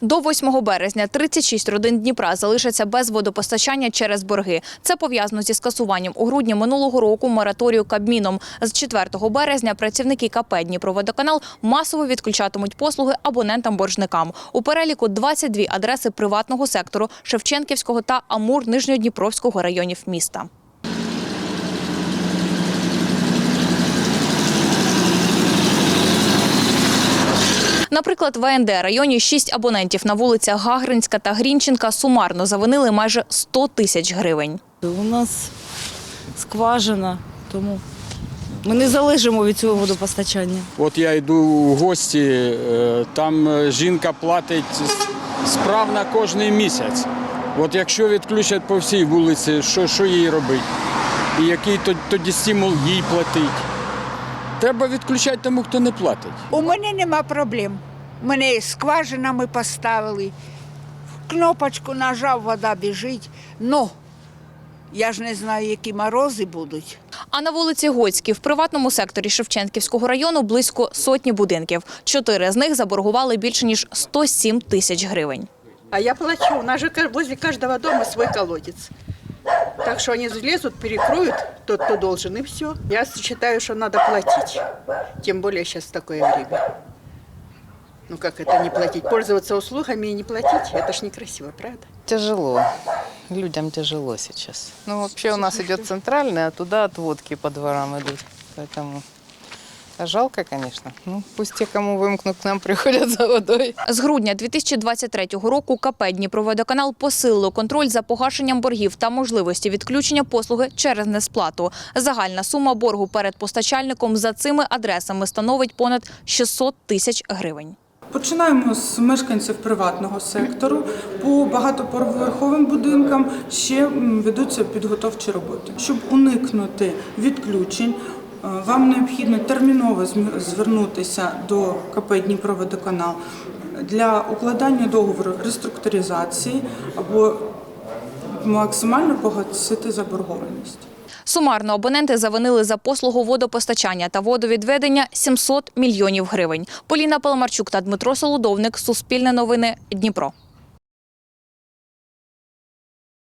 До 8 березня 36 родин Дніпра залишаться без водопостачання через борги. Це пов'язано зі скасуванням у грудні минулого року мораторію Кабміном. З 4 березня працівники КП «Дніпроводоканал» масово відключатимуть послуги абонентам-боржникам. У переліку 22 адреси приватного сектору Шевченківського та Амур Нижньодніпровського районів міста. Наприклад, в АНД районі шість абонентів на вулицях Гагринська та Грінченка сумарно завинили майже 100 тисяч гривень. У нас скважина, тому ми не залежимо від цього водопостачання. От я йду у гості, е, там е, жінка платить справно кожен місяць. От якщо відключать по всій вулиці, що, що їй робити? І який тоді стимул їй платить? Треба відключати тому, хто не платить. У мене нема проблем. Мене скважина ми поставили. Кнопочку нажав, вода біжить. Ну, я ж не знаю, які морози будуть. А на вулиці Гоцькій в приватному секторі Шевченківського району близько сотні будинків. Чотири з них заборгували більше ніж 107 тисяч гривень. А я плачу. У нас же возле каждого дома свой колодец. Так что они залезут, перекроют тот, кто должен, и все. Я считаю, что надо платить. Тем более сейчас такое время. Ну как это не платить? Пользоваться услугами и не платить, это ж некрасиво, правда? Тяжело. Людям тяжело сейчас. Ну, вообще у нас идет центральный, а туда отводки по дворам идут. Поэтому а жалко, конечно. Ну, пусть те, кому вымкнут, к нам приходят за водой. З грудня 2023 року КП «Дніпроводоканал» посилило контроль за погашенням боргів та можливості відключення послуги через несплату. Загальна сума боргу перед постачальником за цими адресами становить понад 600 тисяч гривень. Починаємо з мешканців приватного сектору. По багатоповерховим будинкам ще ведуться підготовчі роботи. Щоб уникнути відключень, е, вам необхідно терміново звернутися до КП Дніпроводоканал для укладання договору реструктуризації або максимально погасити заборгованість. Сумарно абоненти завинили за послугу водопостачання та водовідведення 700 мільйонів гривень. Поліна Паламарчук та Дмитро Солодовник. Суспільне новини. Дніпро.